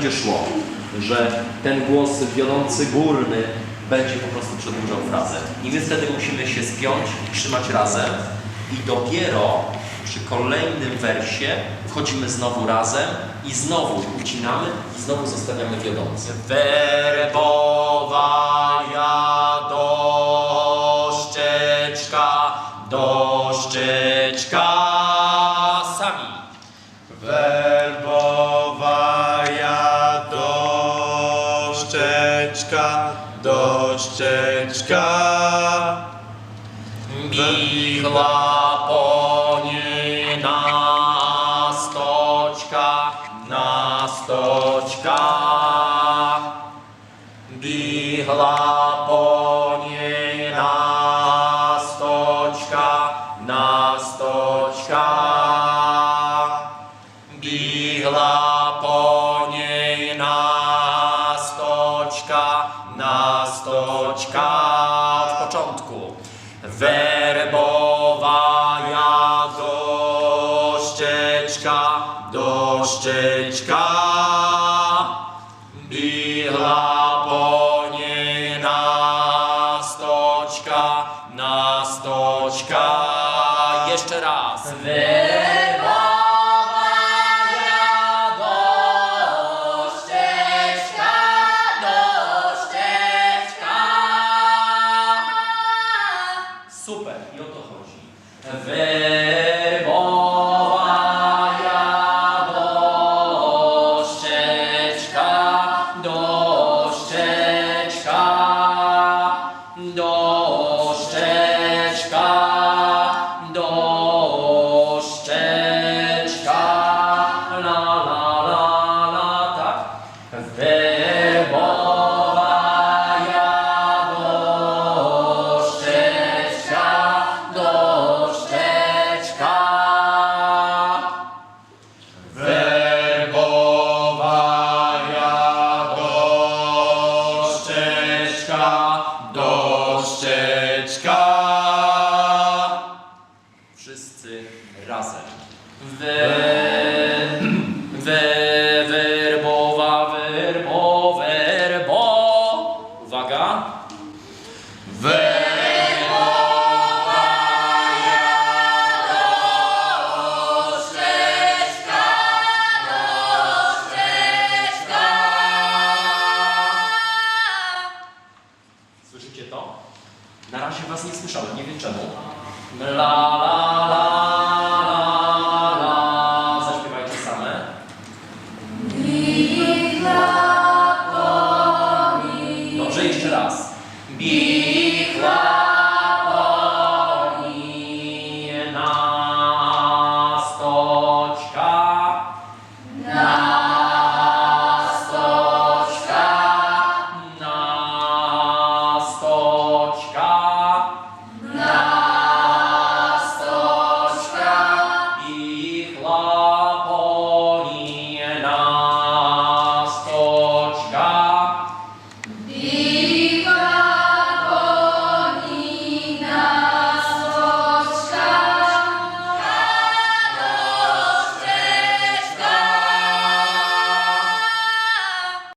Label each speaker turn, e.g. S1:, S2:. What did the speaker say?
S1: będzie szło, że ten głos wiodący górny będzie po prostu przedłużał frazę. I my wtedy musimy się spiąć trzymać razem i dopiero przy kolejnym wersie wchodzimy znowu razem i znowu ucinamy i znowu zostawiamy wiodący. Werbowa ja doszczeczka, doszczeczka
S2: doszczeczka, doszczeczka.
S1: Bichla po niej na stoczka, na stoczka. Bichla po niej na stoczka, na stoczka. Bichla po niej na stoczka, doszczeczka. Bichla po stoczka, na stoczka. Jeszcze raz. Super, した Dios słyszałem, nie wiem czemu. La la la la la. Zaśpiewajcie same. Dobrze, jeszcze raz. Bichla